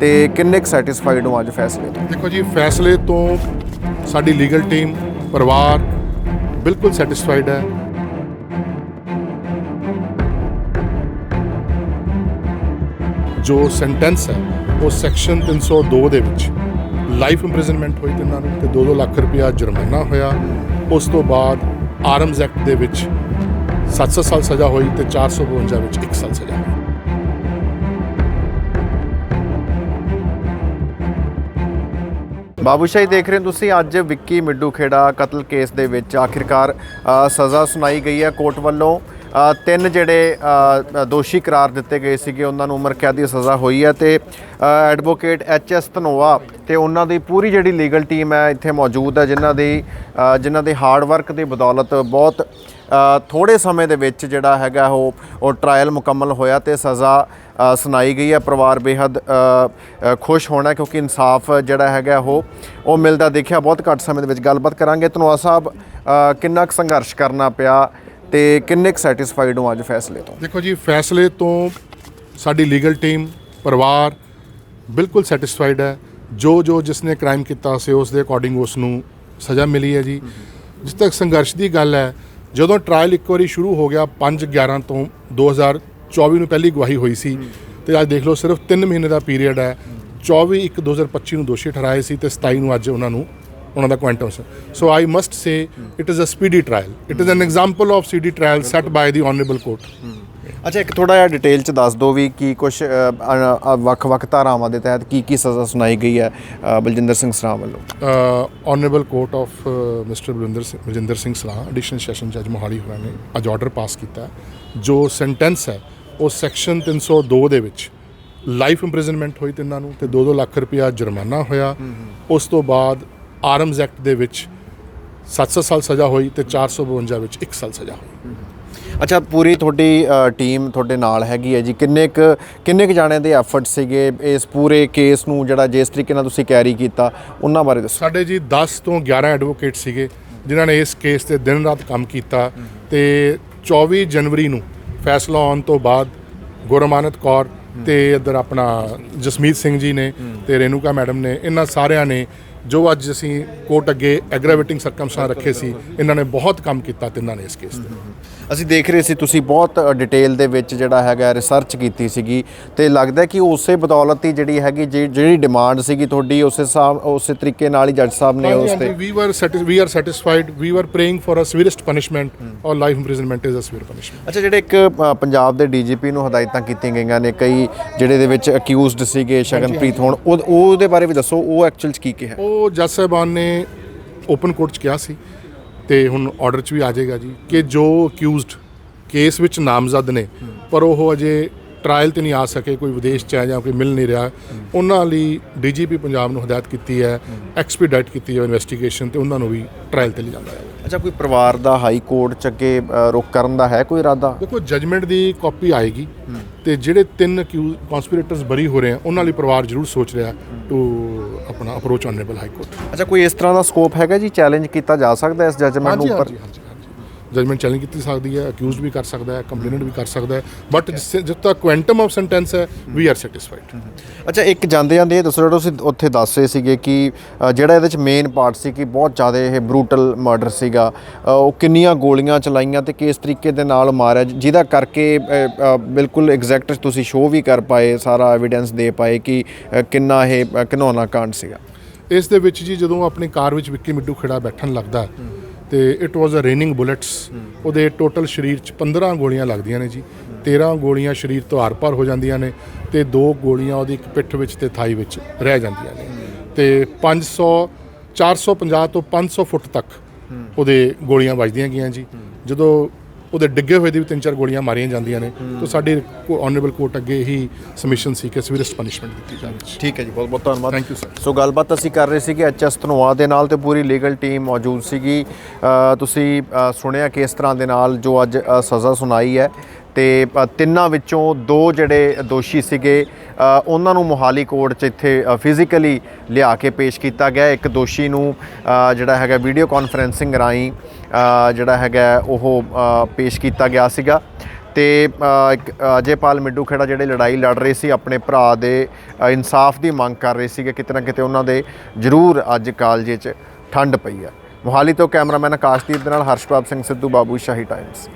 ਤੇ ਕਿੰਨੇ ਕੁ ਸੈਟੀਸਫਾਈਡ ਹੋ ਅੱਜ ਫੈਸਲੇ ਤੋਂ? ਦੇਖੋ ਜੀ, ਫੈਸਲੇ ਤੋਂ ਸਾਡੀ ਲੀਗਲ ਟੀਮ ਪਰਿਵਾਰ ਬਿਲਕੁਲ ਸੈਟੀਸਫਾਈਡ ਹੈ। ਜੋ ਸੈਂਟੈਂਸ ਹੈ, ਉਹ ਸੈਕਸ਼ਨ 302 ਦੇ ਵਿੱਚ ਲਾਈਫ ਇੰਪ੍ਰਿਜ਼ਨਮੈਂਟ ਹੋਈ ਤਿੰਨਾਂ ਨੂੰ ਤੇ 2-2 ਲੱਖ ਰੁਪਇਆ ਜੁਰਮਾਨਾ ਹੋਇਆ। ਉਸ ਤੋਂ ਬਾਅਦ ਆਰਮਜ਼ ਐਕਟ ਦੇ ਵਿੱਚ 700 ਸਾਲ ਸਜ਼ਾ ਹੋਈ ਤੇ 452 ਵਿੱਚ 1 ਸਾਲ ਸਜ਼ਾ ਹੋਈ। ਬਾਬੂਸ਼ਾਹੀ ਦੇਖ ਰਹੇ ਹੋ ਤੁਸੀਂ ਅੱਜ ਵਿੱਕੀ ਮਿੱਡੂ ਖੇੜਾ ਕਤਲ ਕੇਸ ਦੇ ਵਿੱਚ ਆਖਿਰਕਾਰ ਸਜ਼ਾ ਸੁਣਾਈ ਗਈ ਹੈ ਕੋਰਟ ਵੱਲੋਂ। ਤਿੰਨ ਜਿਹੜੇ ਦੋਸ਼ੀ ਕਰਾਰ ਦਿੱਤੇ ਗਏ ਸੀਗੇ ਉਹਨਾਂ ਨੂੰ ਉਮਰ ਕੈਦ ਦੀ ਸਜ਼ਾ ਹੋਈ ਹੈ ਤੇ ਐਡਵੋਕੇਟ ਐਚ ਐਸ ਧਨੋਆ ਤੇ ਉਹਨਾਂ ਦੀ ਪੂਰੀ ਜਿਹੜੀ ਲੀਗਲ ਟੀਮ ਹੈ ਇੱਥੇ ਮੌਜੂਦ ਹੈ ਜਿਨ੍ਹਾਂ ਦੀ ਜਿਨ੍ਹਾਂ ਦੇ ਹਾਰਡ ਵਰਕ ਦੀ ਬਦੌਲਤ ਬਹੁਤ ਅ, ਥੋੜੇ ਸਮੇਂ ਦੇ ਵਿੱਚ ਜਿਹੜਾ ਹੈਗਾ ਉਹ ਉਹ ਟ੍ਰਾਇਲ ਮੁਕੰਮਲ ਹੋਇਆ ਤੇ ਸਜ਼ਾ ਸੁਣਾਈ ਗਈ ਹੈ। ਪਰਿਵਾਰ ਬੇਹੱਦ ਖੁਸ਼ ਹੋਣਾ ਕਿਉਂਕਿ ਇਨਸਾਫ ਜਿਹੜਾ ਹੈਗਾ ਉਹ ਉਹ ਮਿਲਦਾ ਦੇਖਿਆ। ਬਹੁਤ ਘੱਟ ਸਮੇਂ ਦੇ ਵਿੱਚ ਗੱਲਬਾਤ ਕਰਾਂਗੇ। ਧਨੋਆ ਸਾਹਿਬ ਕਿੰਨਾ ਕੁ ਸੰਘਰਸ਼ ਕਰਨਾ ਪਿਆ? ਤੇ ਕਿੰਨੇ ਕੁ ਸੈਟੀਸਫਾਈਡ ਹੋ ਅੱਜ ਫੈਸਲੇ ਤੋਂ? ਦੇਖੋ ਜੀ, ਫੈਸਲੇ ਤੋਂ ਸਾਡੀ ਲੀਗਲ ਟੀਮ ਪਰਿਵਾਰ ਬਿਲਕੁਲ ਸੈਟੀਸਫਾਈਡ ਹੈ। ਜੋ ਜੋ ਜਿਸਨੇ ਕ੍ਰਾਈਮ ਕੀਤਾ ਸੀ ਉਸ ਦੇ ਅਕੋਰਡਿੰਗ ਉਸ ਨੂੰ ਸਜ਼ਾ ਮਿਲੀ ਹੈ ਜੀ। ਜਿਸ ਤੱਕ ਸੰਘਰਸ਼ ਦੀ ਗੱਲ ਹੈ, ਜਦੋਂ ਟ੍ਰਾਇਲ ਇੱਕ ਵਾਰੀ ਸ਼ੁਰੂ ਹੋ ਗਿਆ 5 11 ਤੋਂ 2024 ਨੂੰ ਪਹਿਲੀ ਗਵਾਹੀ ਹੋਈ ਸੀ, ਤੇ ਅੱਜ ਦੇਖ ਲਓ ਸਿਰਫ 3 ਮਹੀਨੇ ਦਾ ਪੀਰੀਅਡ ਹੈ। 24 1 2025 ਨੂੰ ਦੋਸ਼ੀ ਠਹਿਰਾਏ ਸੀ ਤੇ 27 ਨੂੰ ਅੱਜ ਉਹਨਾਂ ਨੂੰ ਉਹਨਾਂ ਦਾ quantum C I must say it is a speedy trial it is an example of speedy trial set by the honourable court ਅੱਛਾ ਇੱਕ ਥੋੜਾ ਜਿਹਾ ਡਿਟੇਲ ਚ ਦੱਸ ਦਿਓ ਵੀ ਕੀ ਕੁਝ ਵੱਖ-ਵੱਖ ਧਾਰਾਵਾਂ ਦੇ ਤਹਿਤ ਕੀ ਕੀ ਸਜ਼ਾ ਸੁਣਾਈ ਗਈ ਹੈ ਬਲਜਿੰਦਰ ਸਿੰਘ ਸਰਾਂ ਵੱਲੋਂ? Honourable court of mister Balinder Singh Baljinder Singh ਸਲਾਹ ਐਡੀਸ਼ਨਲ ਸੈਸ਼ਨ ਜੱਜ ਮੋਹਾਲੀ ਹੋਰਾਂ ਨੇ ਅੱਜ ਆਰਡਰ ਪਾਸ ਕੀਤਾ। ਜੋ ਸੈਂਟੈਂਸ ਹੈ ਉਹ ਸੈਕਸ਼ਨ 302 ਦੇ ਵਿੱਚ ਲਾਈਫ ਇੰਪ੍ਰਿਜ਼ਨਮੈਂਟ ਹੋਈ ਤਿੰਨਾਂ ਨੂੰ ਤੇ 2-2 ਲੱਖ ਰੁਪਇਆ ਜੁਰਮਾਨਾ ਹੋਇਆ। ਉਸ ਤੋਂ ਬਾਅਦ ਆਰਮਜ਼ ਐਕਟ ਦੇ ਵਿੱਚ 700 ਸਾਲ ਸਜ਼ਾ ਹੋਈ ਤੇ 452 ਵਿੱਚ 1 ਸਾਲ ਸਜ਼ਾ ਹੋਈ। ਅੱਛਾ ਪੂਰੀ ਤੁਹਾਡੀ ਟੀਮ ਤੁਹਾਡੇ ਨਾਲ ਹੈਗੀ ਹੈ ਜੀ। ਕਿੰਨੇ ਕੁ ਕਿੰਨੇ ਕੁ ਜਾਣਿਆਂ ਦੇ ਐਫਰਟ ਸੀਗੇ ਇਸ ਪੂਰੇ ਕੇਸ ਨੂੰ ਜਿਹੜਾ ਜਿਸ ਤਰੀਕੇ ਨਾਲ ਤੁਸੀਂ ਕੈਰੀ ਕੀਤਾ ਉਹਨਾਂ ਬਾਰੇ ਦੱਸੋ। ਸਾਡੇ ਜੀ 10 ਤੋਂ 11 ਐਡਵੋਕੇਟ ਸੀਗੇ ਜਿਨ੍ਹਾਂ ਨੇ ਇਸ ਕੇਸ ਤੇ ਦਿਨ ਰਾਤ ਕੰਮ ਕੀਤਾ ਤੇ 24 ਜਨਵਰੀ ਨੂੰ ਫੈਸਲਾ ਆਉਣ ਤੋਂ ਬਾਅਦ ਗੁਰਮਾਨਤ ਕੌਰ ਤੇ ਇੱਧਰ ਆਪਣਾ ਜਸਮੀਤ ਸਿੰਘ ਜੀ ਨੇ ਤੇ ਰੇਨੂਕਾ ਮੈਡਮ ਨੇ ਇਹਨਾਂ ਸਾਰਿਆਂ ਨੇ ਜੋ ਅੱਜ ਅਸੀਂ ਕੋਰਟ ਅੱਗੇ ਐਗਰਾਵੇਟਿੰਗ ਸਰਕਮਸਟੈਂਸ ਰੱਖੇ ਸੀ ਇਹਨਾਂ ਨੇ ਬਹੁਤ ਕੰਮ ਕੀਤਾ ਤਿੰਨਾਂ ਨੇ ਇਸ ਕੇਸ ਤੇ। ਅਸੀਂ ਦੇਖ ਰਹੇ ਸੀ ਤੁਸੀਂ ਬਹੁਤ ਡਿਟੇਲ ਦੇ ਵਿੱਚ ਜਿਹੜਾ ਹੈਗਾ ਰਿਸਰਚ ਕੀਤੀ ਸੀਗੀ ਤੇ ਲੱਗਦਾ ਕਿ ਉਸੇ ਬਦੌਲਤ ਹੀ ਜਿਹੜੀ ਹੈਗੀ ਜਿਹੜੀ ਡਿਮਾਂਡ ਸੀਗੀ ਤੁਹਾਡੀ ਉਸੇ ਹਿਸਾਬ ਉਸੇ ਤਰੀਕੇ ਨਾਲ ਹੀ ਜੱਜ ਸਾਹਿਬ ਨੇ ਉਸ ਤੇ ਵੀ ਵਰ ਵੀ are satisfied we were praying for a severest punishment or life imprisonment is a severe punishment ਅੱਛਾ ਜਿਹੜੇ ਇੱਕ ਪੰਜਾਬ ਦੇ ਡੀਜੀਪੀ ਨੂੰ ਹਦਾਇਤਾਂ ਕੀਤੀਆਂ ਗਈਆਂ ਨੇ ਕਈ ਜਿਹੜੇ ਦੇ ਵਿੱਚ ਅਕਿਊਜ਼ਡ ਸੀਗੇ ਸ਼ਗਨਪ੍ਰੀਤ ਹੁਣ ਉਹ ਉਹਦੇ ਬਾਰੇ ਵੀ ਦੱਸੋ ਉਹ ਐਕਚੁਅਲ ਚ ਕੀ ਕਿਹਾ? ਉਹ ਜੱਜ ਸਾਹਿਬਾਨ ਨੇ ਓਪਨ ਕੋਰਟ 'ਚ ਕਿਹਾ ਸੀ ਤੇ ਹੁਣ ਆਰਡਰ 'ਚ ਵੀ ਆ ਜਾਏਗਾ ਜੀ ਕਿ ਜੋ ਅਕਿਊਜ਼ਡ ਕੇਸ ਵਿੱਚ ਨਾਮਜ਼ਦ ਨੇ ਪਰ ਉਹ ਅਜੇ ਟ੍ਰਾਇਲ ਤੇ ਨਹੀਂ ਆ ਸਕੇ ਕੋਈ ਵਿਦੇਸ਼ 'ਚ ਹੈ ਜਾਂ ਕੋਈ ਮਿਲ ਨਹੀਂ ਰਿਹਾ। ਉਹਨਾਂ ਲਈ ਡੀਜੀਪੀ ਪੰਜਾਬ ਨੂੰ ਹਦਾਇਤ ਕੀਤੀ ਹੈ ਐਕਸਪੀਡਾਈਟ ਕੀਤੀ ਹੈ ਇਨਵੈਸਟੀਗੇਸ਼ਨ ਤੇ ਉਹਨਾਂ ਨੂੰ ਵੀ ਟ੍ਰਾਇਲ ਤੇ ਲਿਜਾਂਦਾ ਹੈ। ਅੱਛਾ ਕੋਈ ਪਰਿਵਾਰ ਦਾ ਹਾਈ ਕੋਰਟ ਚ ਅੱਗੇ ਰੁਖ ਕਰਨ ਦਾ ਹੈ ਕੋਈ ਇਰਾਦਾ? ਦੇਖੋ ਜਜਮੈਂਟ ਦੀ ਕਾਪੀ ਆਏਗੀ ਤੇ ਜਿਹੜੇ ਤਿੰਨ ਕਨਸਪੀਰੇਟਰਸ ਬਰੀ ਹੋ ਰਹੇ ਆ ਉਹਨਾਂ ਲਈ ਪਰਿਵਾਰ ਜ਼ਰੂਰ ਸੋਚ ਰਿਹਾ ਟੂ ਆਪਣਾ ਅਪਰੋਚ ਆਨਰੇਬਲ ਹਾਈ ਕੋਰਟ ਅੱਛਾ ਕੋਈ ਇਸ ਤਰ੍ਹਾਂ ਦਾ ਸਕੋਪ ਹੈਗਾ ਜੀ? ਚੈਲੰਜ ਕੀਤਾ ਜਾ ਸਕਦਾ ਇਸ ਜਜਮੈਂਟ ਨੂੰ ਉੱਪਰ? ਹਾਂਜੀ ਹਾਂਜੀ। ਜਜਮੈਂਟ ਚੈਲੰਜ ਕੀਤੀ ਸਕਦੀ ਹੈ ਅਕਿਊਜ਼ਡ ਵੀ ਕਰ ਸਕਦਾ ਹੈ ਕੰਪਲੇਨੈਂਟ ਵੀ ਕਰ ਸਕਦਾ ਹੈ ਬਟ ਜਦ ਤੱਕ ਕੁਐਂਟਮ ਆਫ ਸੈਂਟੈਂਸ ਹੈ ਵੀ ਆਰ ਸੈਟੀਸਫਾਈਡ ਅੱਛਾ ਇੱਕ ਜਾਂਦੇ ਜਾਂਦੇ ਇਹ ਦੱਸੋ ਜਿਹੜਾ ਤੁਸੀਂ ਉੱਥੇ ਦੱਸ ਰਹੇ ਸੀਗੇ ਕਿ ਜਿਹੜਾ ਇਹਦੇ ਚ ਮੇਨ ਪਾਰਟ ਸੀ ਕਿ ਬਹੁਤ ਜ਼ਿਆਦਾ ਇਹ ਬਰੂਟਲ ਮਰਡਰ ਸੀਗਾ ਉਹ ਕਿੰਨੀਆਂ ਗੋਲੀਆਂ ਚਲਾਈਆਂ ਤੇ ਕਿਸ ਤਰੀਕੇ ਦੇ ਨਾਲ ਮਾਰਿਆ ਜਿਹਦਾ ਕਰਕੇ ਬਿਲਕੁਲ ਐਗਜ਼ੈਕਟ ਤੁਸੀਂ ਸ਼ੋਅ ਵੀ ਕਰ ਪਾਏ ਸਾਰਾ ਐਵੀਡੈਂਸ ਦੇ ਪਾਏ ਕਿ ਕਿੰਨਾ ਇਹ ਘਿਨੌਣਾ ਕਾਂਡ ਸੀਗਾ। ਇਸ ਦੇ ਵਿੱਚ ਜੀ ਜਦੋਂ ਆਪਣੀ ਕਾਰ ਵਿੱਚ ਵਿੱਕੀ ਮਿੱਡੂ ਖੜਾ ਬੈਠਣ ਲੱਗਦਾ ਤੇ it was a raining bullets ਉਹਦੇ ਟੋਟਲ ਸਰੀਰ 'ਚ 15 ਗੋਲੀਆਂ ਲੱਗਦੀਆਂ ਨੇ ਜੀ। 13 ਗੋਲੀਆਂ ਸਰੀਰ ਤੋਂ ਆਰ-ਪਾਰ ਹੋ ਜਾਂਦੀਆਂ ਨੇ ਤੇ ਦੋ ਗੋਲੀਆਂ ਉਹਦੀ ਇੱਕ ਪਿੱਠ ਵਿੱਚ ਤੇ ਥਾਈ ਵਿੱਚ ਰਹਿ ਜਾਂਦੀਆਂ ਨੇ। ਤੇ 500 450 ਤੋਂ 500 ਫੁੱਟ ਤੱਕ ਉਹਦੇ ਗੋਲੀਆਂ ਵੱਜਦੀਆਂ ਗਈਆਂ ਜੀ। ਜਦੋਂ ਉਹਦੇ ਡਿੱਗੇ ਹੋਏ ਦੀ ਵੀ ਤਿੰਨ ਚਾਰ ਗੋਲੀਆਂ ਮਾਰੀਆਂ ਜਾਂਦੀਆਂ ਨੇ। ਤਾਂ ਸਾਡੀ ਆਨਰੇਬਲ ਕੋਰਟ ਅੱਗੇ ਹੀ ਸਬਮਿਸ਼ਨ ਸੀ ਕਿ ਸਵੀਰੈਸਟ ਪਨਿਸ਼ਮੈਂਟ ਦਿੱਤੀ ਜਾਵੇ। ਠੀਕ ਹੈ ਜੀ ਬਹੁਤ ਬਹੁਤ ਧੰਨਵਾਦ। Thank you, sir. ਸੋ ਗੱਲਬਾਤ ਅਸੀਂ ਕਰ ਰਹੇ ਸੀਗੇ ਐਚਐਸ ਧਨੋਆ ਦੇ ਨਾਲ ਤੇ ਪੂਰੀ ਲੀਗਲ ਟੀਮ ਮੌਜੂਦ ਸੀਗੀ। ਤੁਸੀਂ ਸੁਣਿਆ ਕਿ ਇਸ ਤਰ੍ਹਾਂ ਦੇ ਨਾਲ ਜੋ ਅੱਜ ਸਜ਼ਾ ਸੁਣਾਈ ਹੈ। ਤੇ ਤਿੰਨਾਂ ਵਿੱਚੋਂ ਦੋ ਜਿਹੜੇ ਦੋਸ਼ੀ ਸੀਗੇ ਉਹਨਾਂ ਨੂੰ ਮੋਹਾਲੀ ਕੋਰਟ 'ਚ ਇੱਥੇ ਫਿਜ਼ੀਕਲੀ ਲਿਆ ਕੇ ਪੇਸ਼ ਕੀਤਾ ਗਿਆ। ਇੱਕ ਦੋਸ਼ੀ ਨੂੰ ਜਿਹੜਾ ਹੈਗਾ ਵੀਡੀਓ ਕਾਨਫਰੈਂਸਿੰਗ ਰਾਹੀਂ ਜਿਹੜਾ ਹੈਗਾ ਉਹ ਪੇਸ਼ ਕੀਤਾ ਗਿਆ ਸੀਗਾ। ਤੇ ਇੱਕ ਅਜੇਪਾਲ ਮਿੱਡੂ ਖੇੜਾ ਜਿਹੜੇ ਲੜਾਈ ਲੜ ਰਹੇ ਸੀ, ਆਪਣੇ ਭਰਾ ਦੇ ਇਨਸਾਫ ਦੀ ਮੰਗ ਕਰ ਰਹੇ ਸੀਗੇ, ਕਿਤੇ ਨਾ ਕਿਤੇ ਉਹਨਾਂ ਦੇ ਜ਼ਰੂਰ ਅੱਜ ਕਾਲਜੇ 'ਚ ਠੰਡ ਪਈ ਹੈ। ਮੋਹਾਲੀ ਤੋਂ ਕੈਮਰਾਮੈਨ ਆਕਾਸ਼ਦੀਪ ਦੇ ਨਾਲ ਹਰਸ਼ਪ੍ਰਭ ਸਿੰਘ ਸਿੱਧੂ, ਬਾਬੂ ਸ਼ਾਹੀ ਟਾਈਮਸ